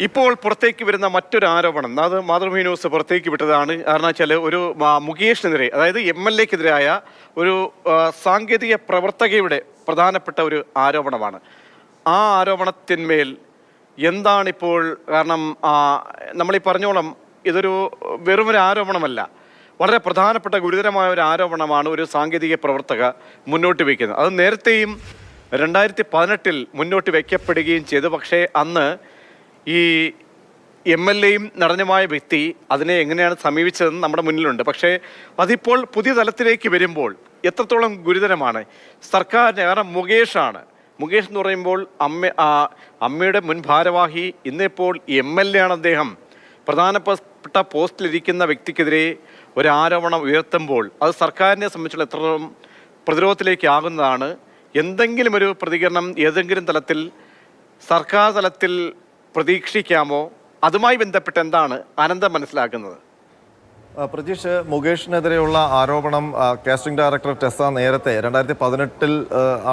ഇപ്പോൾ പുറത്തേക്ക് വരുന്ന മറ്റൊരു ആരോപണം. അത് മാതൃഭൂമി ന്യൂസ് പുറത്തേക്ക് വിട്ടതാണ്. കാരണം വെച്ചാൽ ഒരു മുകേഷിനെതിരെ അതായത് എം എൽ എക്കെതിരായ ഒരു സാങ്കേതിക പ്രവർത്തകയുടെ പ്രധാനപ്പെട്ട ഒരു ആരോപണമാണ്. ആ ആരോപണത്തിന്മേൽ എന്താണിപ്പോൾ കാരണം നമ്മൾ നമ്മളീ പറഞ്ഞോളം ഇതൊരു വെറും ഒരു ആരോപണമല്ല. വളരെ പ്രധാനപ്പെട്ട ഗുരുതരമായ ഒരു ആരോപണമാണ് ഒരു സാങ്കേതിക പ്രവർത്തക മുന്നോട്ട് വയ്ക്കുന്നത്. അത് നേരത്തെയും രണ്ടായിരത്തി പതിനെട്ടിൽ മുന്നോട്ട് വയ്ക്കപ്പെടുകയും ചെയ്തു. പക്ഷേ അന്ന് ഈ എം എൽ എയും നടനുമായ വ്യക്തി അതിനെ എങ്ങനെയാണ് സമീപിച്ചതെന്ന് നമ്മുടെ മുന്നിലുണ്ട്. പക്ഷേ അതിപ്പോൾ പുതിയ തലത്തിലേക്ക് വരുമ്പോൾ എത്രത്തോളം ഗുരുതരമാണ്. സർക്കാരിന് കാരണം മുകേഷാണ്. മുകേഷ് എന്ന് പറയുമ്പോൾ അമ്മ അമ്മയുടെ മുൻ ഭാരവാഹി ഇന്നിപ്പോൾ എം എൽ എ ആണ് അദ്ദേഹം. പ്രധാനപ്പെട്ട പോസ്റ്റിലിരിക്കുന്ന വ്യക്തിക്കെതിരെ ഒരു ആരോപണം ഉയർത്തുമ്പോൾ അത് സർക്കാരിനെ സംബന്ധിച്ചുള്ള എത്രത്തോളം പ്രതിരോധത്തിലേക്ക് ആകുന്നതാണ് എന്തെങ്കിലും ഒരു പ്രതികരണം ഏതെങ്കിലും തലത്തിൽ സർക്കാർ തലത്തിൽ പ്രതീക്ഷിക്കാമോ? അതുമായി ബന്ധപ്പെട്ട് എന്താണ് ആനന്ദം മനസ്സിലാക്കുന്നത്? പ്രജീഷ് മുകേഷിനെതിരെയുള്ള ആരോപണം കാസ്റ്റിംഗ് ഡയറക്ടർ ടെസ നേരത്തെ രണ്ടായിരത്തി പതിനെട്ടിൽ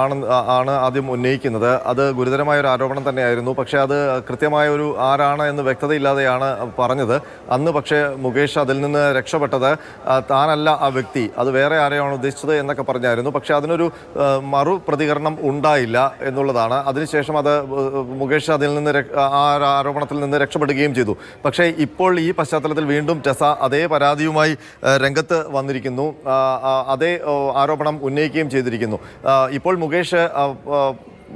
ആണ് ആണ് ആദ്യം ഉന്നയിക്കുന്നത്. അത് ഗുരുതരമായ ഒരു ആരോപണം തന്നെയായിരുന്നു. പക്ഷേ അത് കൃത്യമായ ഒരു ആരാണ് എന്ന് വ്യക്തതയില്ലാതെയാണ് പറഞ്ഞത്. അന്ന് പക്ഷേ മുകേഷ് അതിൽ നിന്ന് രക്ഷപ്പെട്ടത് താനല്ല ആ വ്യക്തി. അത് വേറെ ആരെയാണ് ഉദ്ദേശിച്ചത് എന്നൊക്കെ പറഞ്ഞായിരുന്നു. പക്ഷേ അതിനൊരു മറു പ്രതികരണം ഉണ്ടായില്ല എന്നുള്ളതാണ്. അതിനുശേഷം അത് മുകേഷ് അതിൽ നിന്ന് ആ ആരോപണത്തിൽ നിന്ന് രക്ഷപ്പെടുകയും ചെയ്തു. പക്ഷേ ഇപ്പോൾ ഈ പശ്ചാത്തലത്തിൽ വീണ്ടും ടെസ അതേ പരാതിയുമായി രംഗത്ത് വന്നിരിക്കുന്നു. അതേ ആരോപണം ഉന്നയിക്കുകയും ചെയ്തിരിക്കുന്നു. ഇപ്പോൾ മുകേഷ്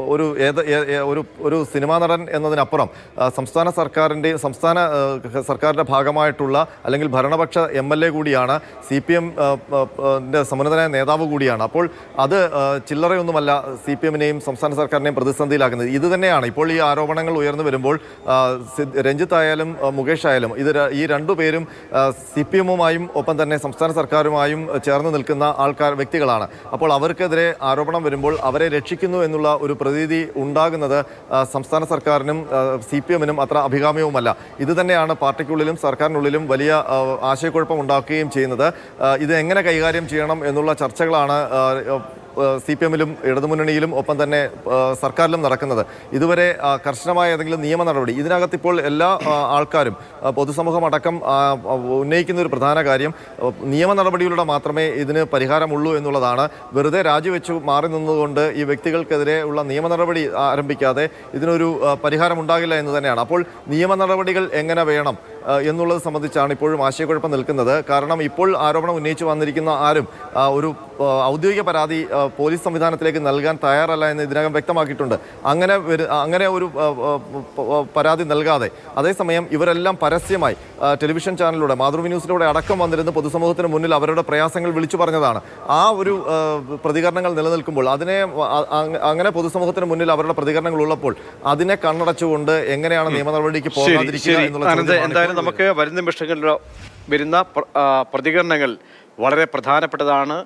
ഒരു ഏത് ഒരു ഒരു സിനിമാ നടൻ എന്നതിനപ്പുറം സംസ്ഥാന സർക്കാരിന്റെ സംസ്ഥാന സർക്കാരിന്റെ ഭാഗമായിട്ടുള്ള അല്ലെങ്കിൽ ഭരണപക്ഷ എം എൽ എ കൂടിയാണ് സി പി എം സമുന്നതനായ നേതാവ് കൂടിയാണ്. അപ്പോൾ അത് ചില്ലറയൊന്നുമല്ല സി പി എമ്മിനെയും സംസ്ഥാന സർക്കാരിനെയും പ്രതിസന്ധിയിലാക്കുന്നത്. ഇത് തന്നെയാണ്. ഇപ്പോൾ ഈ ആരോപണങ്ങൾ ഉയർന്നു വരുമ്പോൾ രഞ്ജിത്ത് ആയാലും മുകേഷ് ആയാലും ഇത് ഈ ഈ രണ്ടുപേരും സി പി എമ്മുമായും ഒപ്പം തന്നെ സംസ്ഥാന സർക്കാരുമായും ചേർന്ന് നിൽക്കുന്ന ആൾക്കാർ വ്യക്തികളാണ്. അപ്പോൾ അവർക്കെതിരെ ആരോപണം വരുമ്പോൾ അവരെ രക്ഷിക്കുന്നു എന്നുള്ള ഒരു പ്രതീതി ഉണ്ടാകുന്നത് സംസ്ഥാന സർക്കാരിനും സി പി എമ്മിനും അത്ര അഭികാമ്യവുമല്ല. ഇത് തന്നെയാണ് പാർട്ടിക്കുള്ളിലും സർക്കാരിനുള്ളിലും വലിയ ആശയക്കുഴപ്പം ഉണ്ടാക്കുകയും ചെയ്യുന്നത്. ഇത് എങ്ങനെ കൈകാര്യം ചെയ്യണം എന്നുള്ള ചർച്ചകളാണ് സി പി എമ്മിലും ഇടതുമുന്നണിയിലും ഒപ്പം തന്നെ സർക്കാരിലും നടക്കുന്നത്. ഇതുവരെ കർശനമായ ഏതെങ്കിലും നിയമ നടപടി ഇതിനകത്ത് ഇപ്പോൾ എല്ലാ ആൾക്കാരും പൊതുസമൂഹം അടക്കം ഉന്നയിക്കുന്ന ഒരു പ്രധാന കാര്യം നിയമ നടപടിയിലൂടെ മാത്രമേ ഇതിന് പരിഹാരമുള്ളൂ എന്നുള്ളതാണ്. വെറുതെ രാജിവെച്ചു മാറി നിന്നതുകൊണ്ട് ഈ വ്യക്തികൾക്കെതിരെ ഉള്ള നിയമ നടപടി ആരംഭിക്കാതെ ഇതിനൊരു പരിഹാരം ഉണ്ടാകില്ല എന്ന് തന്നെയാണ്. അപ്പോൾ നിയമ നടപടികൾ എങ്ങനെ വേണം എന്നുള്ളത് സംബന്ധിച്ചാണ് ഇപ്പോഴും ആശയക്കുഴപ്പം നിൽക്കുന്നത്. കാരണം ഇപ്പോൾ ആരോപണം ഉന്നയിച്ചു വന്നിരിക്കുന്ന ആരും ഒരു ഔദ്യോഗിക പരാതി പോലീസ് സംവിധാനത്തിലേക്ക് നൽകാൻ തയ്യാറല്ല എന്ന് ഇതിനകം വ്യക്തമാക്കിയിട്ടുണ്ട്. അങ്ങനെ അങ്ങനെ ഒരു പരാതി നൽകാതെ അതേസമയം ഇവരെല്ലാം പരസ്യമായി ടെലിവിഷൻ ചാനലിലൂടെ മാതൃഭൂമി ന്യൂസിലൂടെ അടക്കം വന്നിരുന്ന് പൊതുസമൂഹത്തിന് മുന്നിൽ അവരുടെ പ്രയാസങ്ങൾ വിളിച്ചു പറഞ്ഞതാണ്. ആ ഒരു പ്രതികരണങ്ങൾ നിലനിൽക്കുമ്പോൾ അതിനെ അങ്ങനെ പൊതുസമൂഹത്തിന് മുന്നിൽ അവരുടെ പ്രതികരണങ്ങൾ ഉള്ളപ്പോൾ അതിനെ കണ്ണടച്ചുകൊണ്ട് എങ്ങനെയാണ് നിയമ നടപടിക്ക് പോകാതിരിക്കുക എന്നുള്ള എന്തായാലും നമുക്ക് വരുന്ന നിമിഷങ്ങളിൽ വരുന്ന പ്രതികരണങ്ങൾ വളരെ പ്രധാനപ്പെട്ടതാണ്.